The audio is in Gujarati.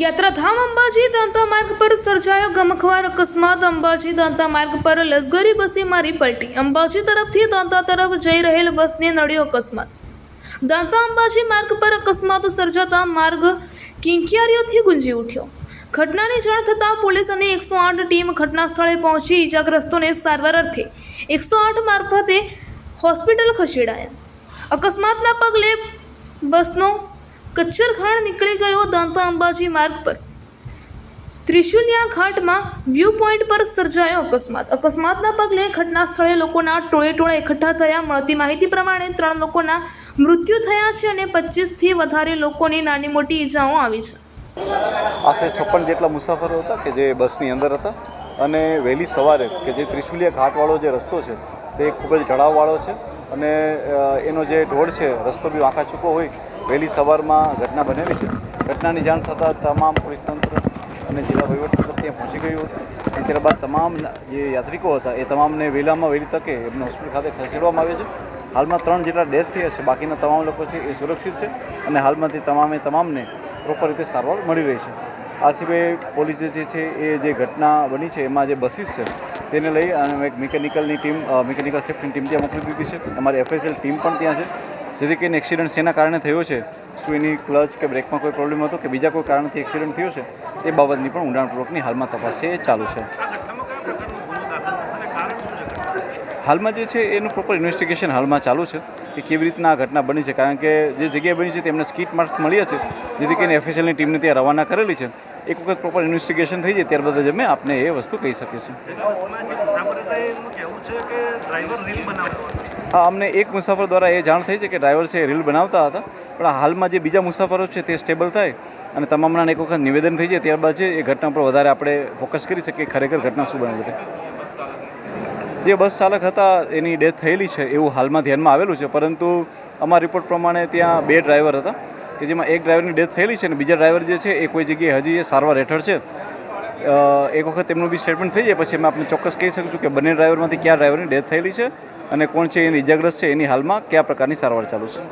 યાત્રાધામ અંબાજી દાંતા માર્ગ પર સર્જાયો ગમખવાર અકસ્માત. અંબાજી દાંતા માર્ગ પર લશ્કરી બસે મારી પલટી. અંબાજી તરફથી દાંતા તરફ જઈ રહેલ બસને નડ્યો અકસ્માત. દાંતા અંબાજી માર્ગ પર અકસ્માત સર્જાતા માર્ગ કિંકિયારીઓથી ગુંજી ઉઠ્યો. ઘટનાની જાણ થતાં પોલીસ અને એકસો આઠ ટીમ ઘટના સ્થળે પહોંચી ઇજાગ્રસ્તોને સારવાર અર્થે એકસો આઠ મારફતે હોસ્પિટલ ખસેડાયા. અકસ્માતના પગલે બસનો કચ્છરખાણ નીકળી ગયો દાંતા અંબાજી માર્ગ પર. ત્રિશુલિયા ઘાટમાં વ્યૂ પોઈન્ટ પર સર્જાયો અકસ્માત. અકસ્માતના પગલે ઘટના સ્થળે લોકોના ટોળે ટોળે એકઠા થયા. મળતી માહિતી પ્રમાણે ત્રણ લોકોના મૃત્યુ થયા છે અને પચીસથી વધારે લોકોની નાની મોટી ઈજાઓ આવી છે. આશરે છપ્પન જેટલા મુસાફરો હતા કે જે બસની અંદર હતા અને વહેલી સવારે કે જે ત્રિશુલિયા ઘાટવાળો જે રસ્તો છે તે ખૂબ જ ઢળાવવાળો છે. અને એનો જે ઢોળ છે, રસ્તો બી વાંકા ચૂકો હોય, વહેલી સવારમાં ઘટના બનેલી છે. ઘટનાની જાણ થતાં તમામ પોલીસ તંત્ર અને જિલ્લા વહીવટતંત્ર ત્યાં પહોંચી ગયું હતું. અને ત્યારબાદ તમામ જે યાત્રિકો હતા, એ તમામને વહેલામાં વહેલી તકે એમને હોસ્પિટલ ખાતે ખસેડવામાં આવે છે. હાલમાં ત્રણ જેટલા ડેથ થયા છે, બાકીના તમામ લોકો છે એ સુરક્ષિત છે અને હાલમાંથી તમામે, તમામને પ્રોપર રીતે સારવાર મળી રહી છે. આ સિવાય પોલીસે જે છે એ જે ઘટના બની છે, એમાં જે બસીસ છે, તેને લઈ અને એક મિકેનિકલની ટીમ મિકેનિકલ સેફ્ટીની ટીમ ત્યાં મોકલી દીધી છે. અમારી એફએસએલ ટીમ પણ ત્યાં છે. જેથી કરીને એક્સિડન્ટ શેના કારણે થયો છે, શું એની ક્લચ કે બ્રેકમાં કોઈ પ્રોબ્લેમ હતો કે બીજા કોઈ કારણથી એક્સિડન્ટ થયો છે, એ બાબતની પણ ઊંડાણપૂર્વકની હાલમાં તપાસ છે, એ ચાલુ છે. હાલમાં જે છે એનું પ્રોપર ઇન્વેસ્ટિગેશન હાલમાં ચાલુ છે, કે કેવી રીતના આ ઘટના બની છે. કારણ કે જે જગ્યાએ બની છે, તેમને સ્કીટ માર્ક મળ્યા છે, જેથી કરીને એફએસએલની ટીમને ત્યાં રવાના કરેલી છે. એક વખત પ્રોપર ઇન્વેસ્ટિગેશન થઈ જાય ત્યારબાદ જ અમે આપને એ વસ્તુ કહી શકીશું. હા, અમને એક મુસાફર દ્વારા એ જાણ થઈ છે કે ડ્રાઈવર છે એ રીલ બનાવતા હતા. પણ હાલમાં જે બીજા મુસાફરો છે તે સ્ટેબલ થાય અને તમામના એક વખત નિવેદન થઈ જાય ત્યારબાદ છે એ ઘટના પર વધારે આપણે ફોકસ કરી શકીએ ખરેખર ઘટના શું બની હતી જે બસ ચાલક હતા, એની ડેથ થયેલી છે એવું હાલમાં ધ્યાનમાં આવેલું છે. પરંતુ અમારા રિપોર્ટ પ્રમાણે ત્યાં બે ડ્રાઈવર હતા. કે જેમાં એક ડ્રાઈવરની ડેથ થયેલી છે અને બીજા ડ્રાઈવર જે છે એ કોઈ જગ્યાએ હજી એ સારવાર હેઠળ છે. એક વખત તેમનું બી સ્ટેટમેન્ટ થઈ જાય, પછી અમે આપણે ચોક્કસ કહી શકીશું કે બંને ડ્રાઈવરમાંથી કયા ડ્રાઈવરની ડેથ થયેલી છે અને કોણ છે, એની ઇજાગ્રસ્ત છે, એની હાલમાં કયા પ્રકારની સારવાર ચાલુ છે.